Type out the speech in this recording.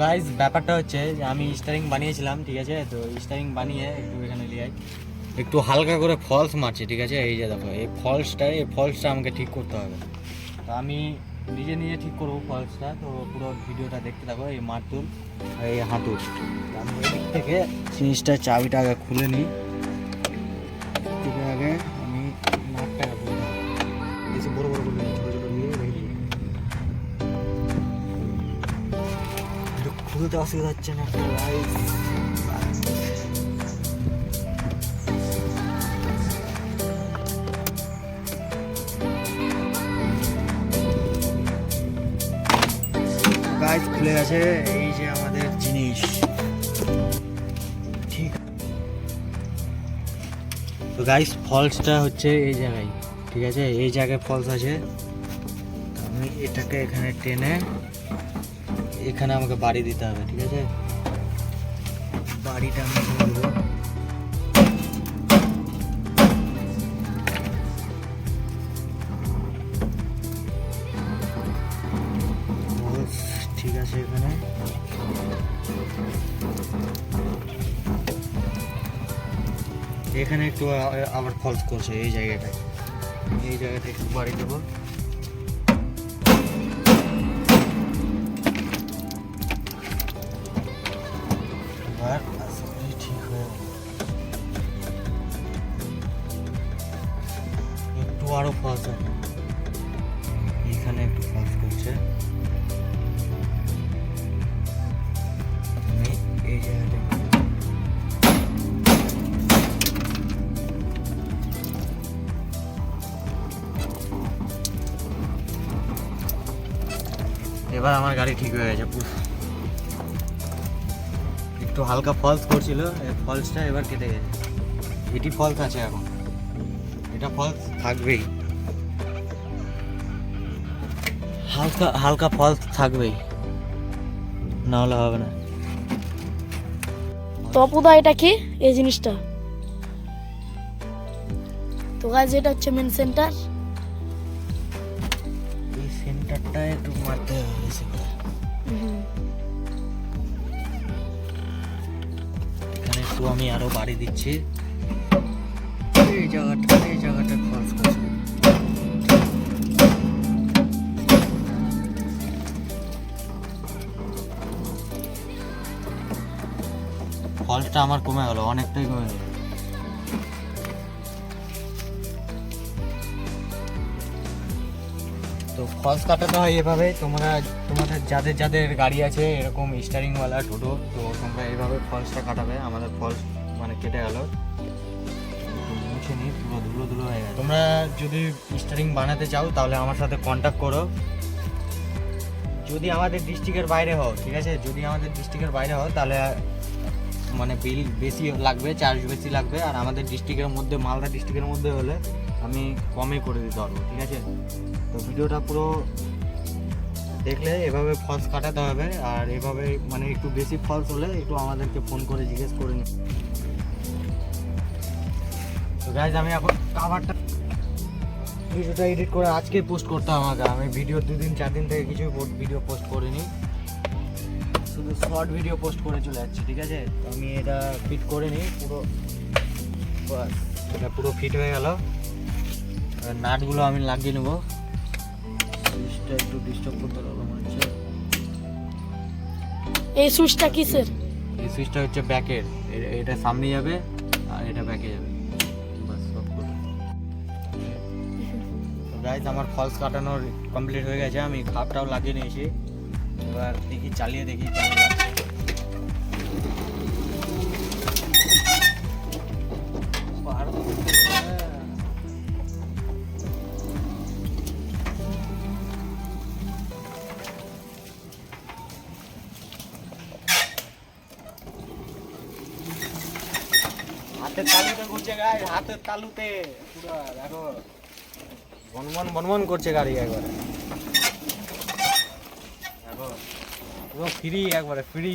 Guys ব্যাপারটা হচ্ছে যে আমি স্টারিং বানিয়েছিলাম, ঠিক আছে? তো স্টারিং বানিয়ে একটু এখানে লিয়াই একটু হালকা করে ফলস মারছি, ঠিক আছে? এই যে দেখো, এই ফলসটা এই ফলসটা আমাকে ঠিক করতে হবে। তো আমি নিজে নিজে ঠিক করব ফলসটা। তো পুরো ভিডিওটা দেখতে থাকো, এই মারতুল এই হাঁটুর। আমি এদিক থেকে জিনিসটা চাবিটা আগে খুলে নিই। এটা খুলতে অসুবিধা হচ্ছে না। গাইজ খুলে গেছে এই যে আমাদের জিনিস। ঠিক। তো গাইস ফলসটা হচ্ছে এই জায়গায়। ঠিক আছে? এই জায়গায় ফলস আছে। আমি এটাকে এখানে টেনে এখানে আমাকে বাড়ি দিতে হবে, ঠিক আছে? বাড়িটা আমি ঠিক আছে এখানে। এখানে একটু আবার ফলস করছে এই জায়গাটায়। এই জায়গাটা একটু বাড়ি দেবো। এবার ঠিক হয়ে একটু আরও ফলস এখানে একটু ফলস করছে এবার আমার গাড়ি ঠিক হয়ে গেছে, পুরো। একটু হালকা ফলস করছিল ফলসটা এবার কেটে গেছে। এটি ফলস আছে এখন। এটা ফলস থাকবেই। হালকা হালকা ফলস থাকবেই। না হলে হবে না। তপুদা এটা কি? এই জিনিসটা। তো গাছ এটা হচ্ছে মেন সেন্টার এই সেন্টারটা একটু মারতে হবে করে। একটু আমি আরও বাড়ি দিচ্ছি। এই জায়গাটা এই জায়গাটা খরচ করছি। ফলসটা আমার কমে গেল অনেকটাই কমে গেল। তো ফলস কাটাতে হয় এভাবে তোমরা, তোমাদের যাদের যাদের গাড়ি আছে, এরকম স্টারিংওয়ালা টোটো, তো তোমরা এইভাবে ফলসটা কাটাবে। আমাদের ফলস মানে কেটে গেল। তোমরা যদি স্টারিং বানাতে চাও, তাহলে আমার সাথে কন্ট্যাক্ট করো। যদি আমাদের ডিস্ট্রিক্টের বাইরে হও, ঠিক আছে? যদি আমাদের ডিস্ট্রিক্টের বাইরে হও, তাহলে মানে বিল বেশি লাগবে চার্জ বেশি লাগবে। আর আমাদের ডিস্ট্রিক্টের মধ্যে, মালদা ডিস্ট্রিক্টের মধ্যে হলে আমি কমে করে দিতে পারব, ঠিক আছে? তো ভিডিওটা পুরো দেখলে এভাবে ফলস কাটাতে হবে, আর এভাবে মানে একটু বেশি ফলস হলে একটু আমাদেরকে ফোন করে জিজ্ঞেস করে নিন তো গাইজ আমি এখন কাভারটা ভিডিওটা এডিট করে আজকে পোস্ট করতে আমাকে। আমি ভিডিও দুদিন চার দিন থেকে কিছু ভিডিও পোস্ট করিনি। শুধু শর্ট ভিডিও পোস্ট করে চলে যাচ্ছি, ঠিক আছে? তো আমি এটা ফিট করে নিই, পুরো এটা পুরো ফিট হয়ে গেল। নাটগুলো আমি লাগিয়ে নেব। সুইচটা একটু ডিস্টার্ব করতে লাগল মনে হচ্ছে। এই সুইচটা কিসের? এই সুইচটা হচ্ছে ব্যাকের। এটা সামনে যাবে আর এটা ব্যাকে যাবে। গাইজ আমার ফলস কাটানোর কমপ্লিট হয়ে গেছে। আমি খাপটাও লাগিয়ে নিয়েছি। এবার দেখি চালিয়ে দেখি কেমন হাতের তালুতে ঘুরছে গাড়ি হাতের তালুতে। পুরো দেখো। বনবন বনবন করছে গাড়ি একবারে। দেখো। পুরো ফ্রি একবারে ফ্রি